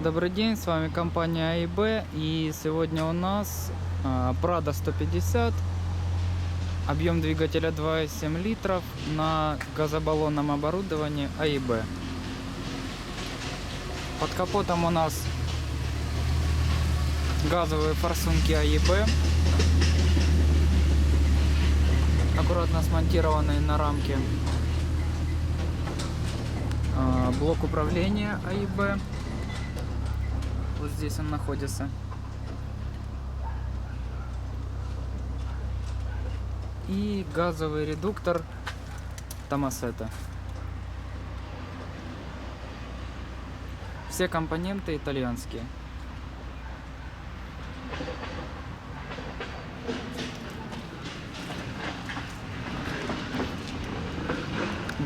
Добрый день, с вами компания АИБ и сегодня у нас а, Prado 150, объем двигателя 2,7 литров на газобаллонном оборудовании АИБ. Под капотом у нас газовые форсунки АИБ, аккуратно смонтированные на рамке. А, Блок управления АИБ. Вот здесь он находится. И газовый редуктор Томасета. Все компоненты итальянские.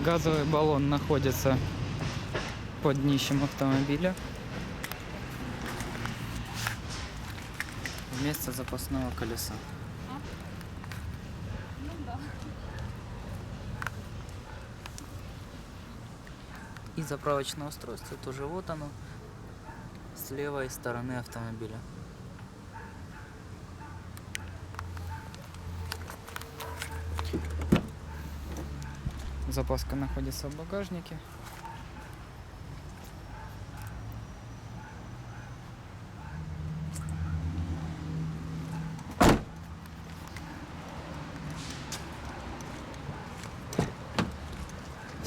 Газовый баллон находится под днищем автомобиля. Вместо запасного колеса. И заправочное устройство тоже вот оно. С левой стороны автомобиля. Запаска находится в багажнике.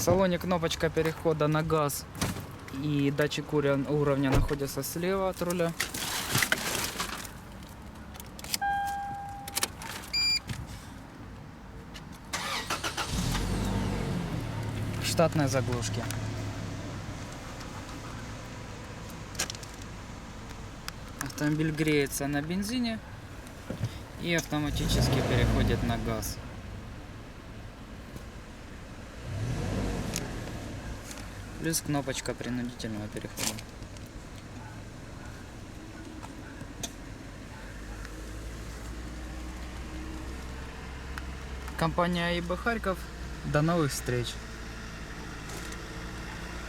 В салоне кнопочка перехода на газ и датчик уровня находится слева от руля. Штатные заглушки. Автомобиль греется на бензине и автоматически переходит на газ. Плюс кнопочка принудительного перехода. Компания АИБ Харьков. До новых встреч!